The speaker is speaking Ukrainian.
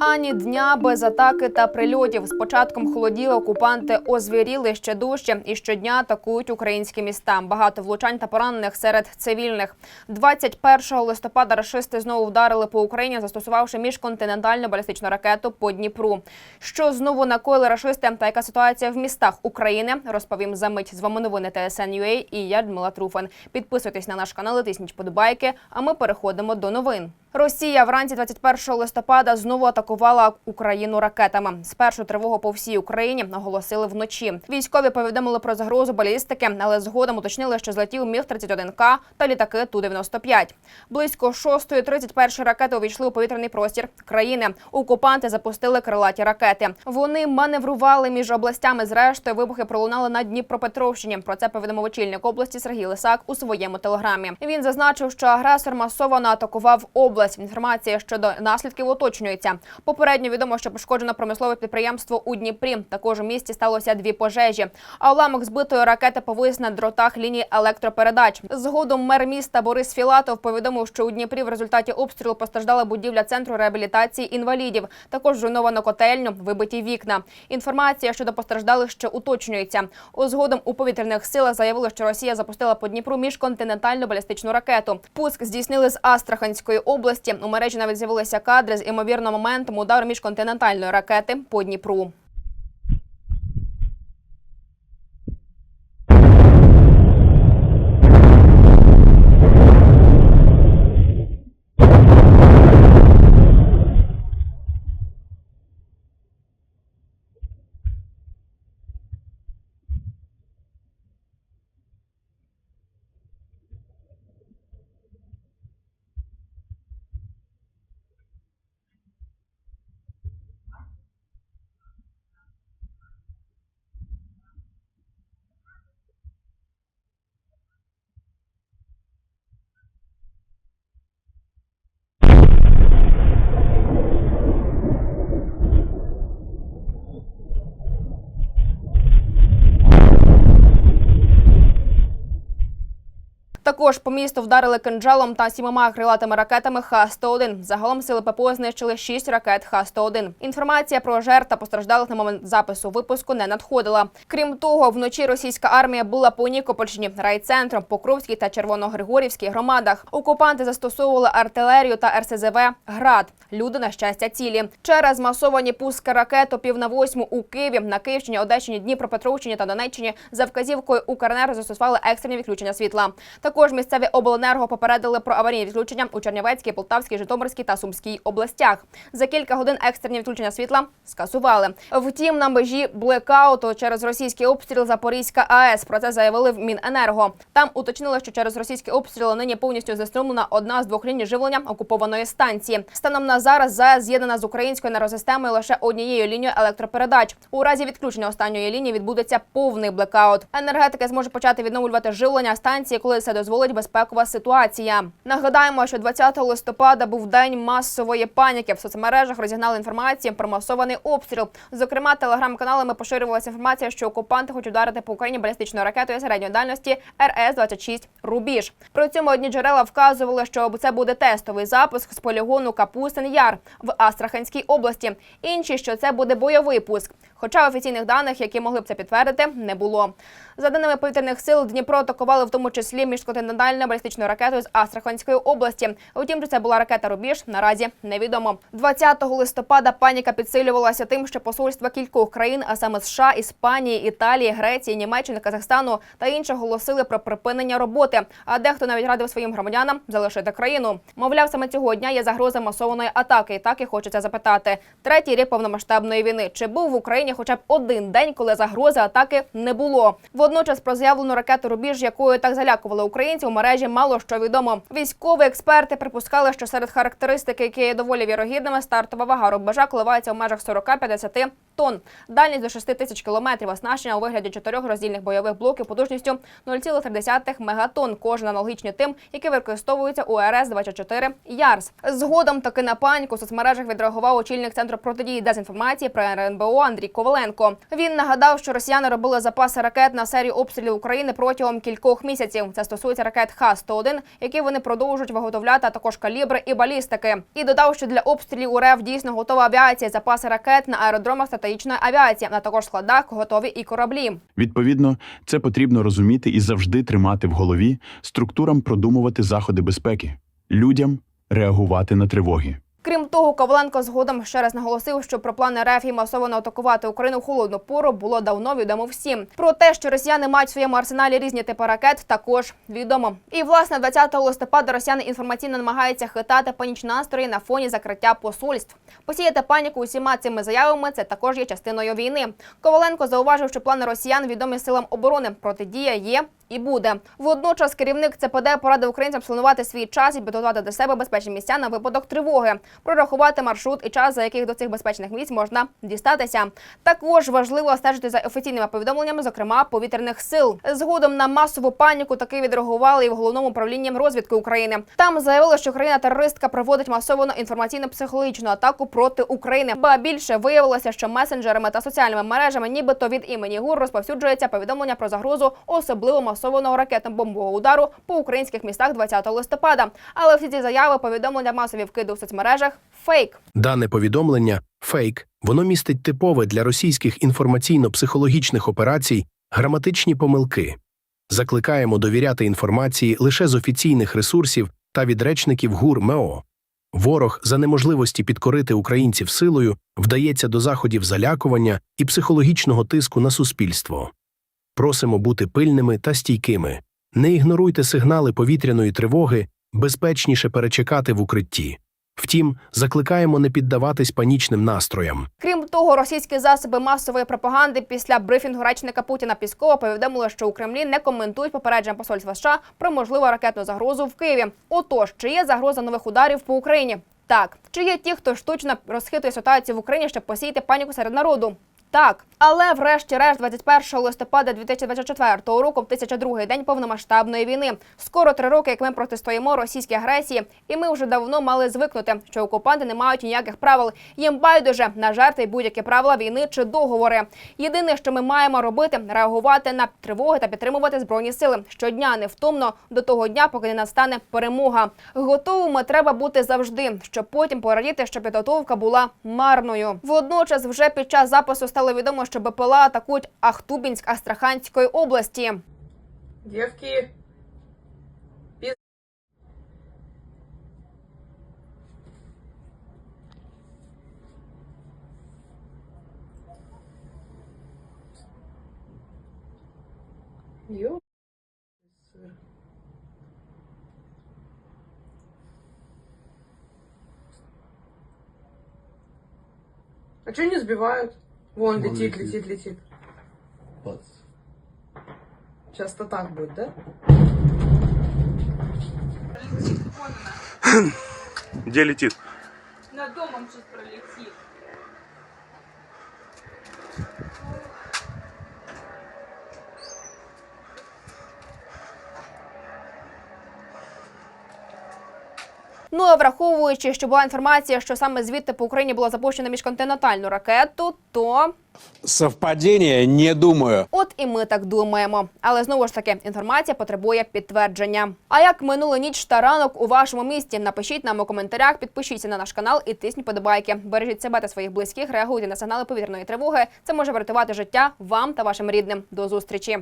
Ані дня без атаки та прильотів. З початком холодів окупанти озвіріли ще дужче і щодня атакують українські міста. Багато влучань та поранених серед цивільних. 21 листопада рашисти знову вдарили по Україні, застосувавши міжконтинентальну балістичну ракету по Дніпру. Що знову накоїли рашисти та яка ситуація в містах України? Розповім за мить. З вами новини ТСН.UA і я Дмила Труфан. Підписуйтесь на наш канал, і тисніть подобайки. А ми переходимо до новин. Росія вранці 21 листопада знову атакувала Україну ракетами. Спершу тривогу по всій Україні наголосили вночі. Військові повідомили про загрозу балістики, але згодом уточнили, що злетів міг 31 к та літаки ту 95 Близько 6.30 перші ракети увійшли у повітряний простір країни. Окупанти запустили крилаті ракети. Вони маневрували між областями. Зрештою, вибухи пролунали на Дніпропетровщині. Про це повідомив очільник області Сергій Лисак у своєму телеграмі. Він зазначив, що агресор масово атакував область. Інформація щодо наслідків уточнюється. Попередньо відомо, що пошкоджено промислове підприємство у Дніпрі. Також у місті сталося дві пожежі. А уламок збитої ракети повис на дротах лінії електропередач. Згодом мер міста Борис Філатов повідомив, що у Дніпрі в результаті обстрілу постраждала будівля центру реабілітації інвалідів. Також зруйновано котельню, вибиті вікна. Інформація щодо постраждалих ще уточнюється. У згодом у повітряних силах заявили, що Росія запустила по Дніпру міжконтинентальну балістичну ракету. Пуск здійснили з Астраханської області. У мережі навіть з'явилися кадри з імовірно моментом удару міжконтинентальної ракети по Дніпру. Також по місту вдарили кинджалом та сімома крилатими ракетами Х-101. Загалом сили ППО знищили шість ракет Х-101. Інформація про жертв та постраждалих на момент запису випуску не надходила. Крім того, вночі російська армія була по Нікопольщині, райцентром, Покровській та Червоногригорівській громадах. Окупанти застосовували артилерію та РСЗВ «Град». Люди на щастя цілі. Через масовані пуски ракет о пів на восьму у Києві, на Київщині, Одещині, Дніпропетровщині та Донеччині за вказівкою Укренерго застосували екстрені відключення світла. Також місцеві обленерго попередили про аварійні відключення у Чернівецькій, Полтавській, Житомирській та Сумській областях. За кілька годин екстрені відключення світла скасували. Втім, на межі блекауту через російський обстріл Запорізька АЕС. Про це заявили в Міненерго. Там уточнили, що через російський обстріл нині повністю заструмлена одна з двох ліній живлення окупованої станції. Станом на зараз ЗАЕС з'єднана з українською енергосистемою лише однією лінією електропередач. У разі відключення останньої лінії відбудеться повний блекаут. Енергетики зможе почати відновлювати живлення станції, коли це дозволить безпекова ситуація. Нагадаємо, що 20 листопада був день масової паніки. В соцмережах розігнали інформацію про масований обстріл. Зокрема, телеграм-каналами поширювалася інформація, що окупанти хочуть ударити по Україні балістичною ракетою середньої дальності РС-26 Рубіж. При цьому одні джерела вказували, що це буде тестовий запуск з полігону Капустин Яр в Астраханській області. Інші, що це буде бойовий пуск. Хоча офіційних даних, які могли б це підтвердити, не було. За даними повітряних сил, Дніпро атакували в тому числі міжконтинентальною балістичною ракетою з Астраханської області. Втім, чи це була ракета Рубіж, наразі невідомо. 20 листопада паніка підсилювалася тим, що посольства кількох країн, а саме США, Іспанії, Італії, Греції, Німеччини, Казахстану та інших оголосили про припинення роботи. А дехто навіть радив своїм громадянам залишити країну. Мовляв, саме цього дня є загроза масованої атаки. І так і хочеться запитати. Третій рік повномасштабної війни. Чи був в Україні хоча б один день, коли загрози атаки не було? Водночас про заявлену ракету Рубіж, якою так залякували українців, у мережі мало що відомо. Військові експерти припускали, що серед характеристик, які є доволі вірогідними, стартова вага рубежа коливається в межах 40-50 тонн. Дальність до 6 тисяч кілометрів, оснащення у вигляді чотирьох роздільних бойових блоків потужністю 0,3 мегатонн, кожен аналогічні тим, які використовуються у РС-24 Ярс. Згодом таки на паніку в соцмережах відреагував очільник центру протидії дезінформації про РНБО Андрій Коваленко. Він нагадав, що росіяни робили запаси ракет на серію обстрілів України протягом кількох місяців. Це стосується ракет Х-101, які вони продовжують виготовляти, а також калібри і балістики. І додав, що для обстрілів УРФ дійсно готова авіація, запаси ракет на аеродромах стратегічної авіації, а також складах готові і кораблі. Відповідно, це потрібно розуміти і завжди тримати в голові, структурам продумувати заходи безпеки, людям реагувати на тривоги. Крім того, Коваленко згодом ще раз наголосив, що про плани РФ і масово атакувати Україну холодну пору було давно відомо всім. Про те, що росіяни мають в своєму арсеналі різні типи ракет, також відомо. І власне 20 листопада росіяни інформаційно намагаються хитати панічні настрої на фоні закриття посольств. Посіяти паніку усіма цими заявами це також є частиною війни. Коваленко зауважив, що плани росіян відомі силам оборони. Протидія є і буде. Водночас керівник ЦПД порадив українцям спланувати свій час і підготувати до себе безпечні місця на випадок тривоги, прорахувати маршрут і час, за яких до цих безпечних місць можна дістатися. Також важливо стежити за офіційними повідомленнями, зокрема повітряних сил. Згодом на масову паніку таки відреагували і в головному управлінні розвідки України. Там заявили, що країна-терористка проводить масовану інформаційно-психологічну атаку проти України. Ба більше виявилося, що месенджерами та соціальними мережами, нібито від імені ГУР, розповсюджується повідомлення про загрозу особливо масованого ракетно-бомбового удару по українських містах 20 листопада. Але всі ці заяви, повідомлення, масові вкиди у соцмережах фейк. Дане повідомлення фейк. Воно містить типове для російських інформаційно-психологічних операцій граматичні помилки. Закликаємо довіряти інформації лише з офіційних ресурсів та від речників ГУР МЕО. Ворог за неможливості підкорити українців силою вдається до заходів залякування і психологічного тиску на суспільство. Просимо бути пильними та стійкими. Не ігноруйте сигнали повітряної тривоги, безпечніше перечекати в укритті. Втім, закликаємо не піддаватись панічним настроям. Крім того, російські засоби масової пропаганди після брифінгу речника Путіна Піскова повідомили, що у Кремлі не коментують попередження посольства США про можливу ракетну загрозу в Києві. Отож, чи є загроза нових ударів по Україні? Так, чи є ті, хто штучно розхитує ситуацію в Україні, щоб посіяти паніку серед народу? Так, але врешті-решт, 21 листопада 2024 року, в 1002 день повномасштабної війни. Скоро три роки, як ми протистоїмо російській агресії, і ми вже давно мали звикнути, що окупанти не мають ніяких правил. Їм байдуже на жертви будь-які правила війни чи договори. Єдине, що ми маємо робити, реагувати на тривоги та підтримувати збройні сили щодня невтомно до того дня, поки не настане перемога. Готовими треба бути завжди, щоб потім порадіти, що підготовка була марною. Водночас, вже під час запису стало відомо, що БПЛА атакують Ахтубінськ Астраханської області. Девки. Пиз- А что не сбивают? Вон, летит, летит. летит, летит. Бац. Сейчас-то так будет, да? Где летит? Над домом сейчас пролетить. Ну а враховуючи, що була інформація, що саме звідти по Україні було запущено міжконтинентальну ракету, то Совпадение? Не думаю. От і ми так думаємо. Але знову ж таки, інформація потребує підтвердження. А як минула ніч та ранок у вашому місті? Напишіть нам у коментарях, підпишіться на наш канал і тисніть подобайки. Бережіть себе та своїх близьких, реагуйте на сигнали повітряної тривоги. Це може врятувати життя вам та вашим рідним. До зустрічі.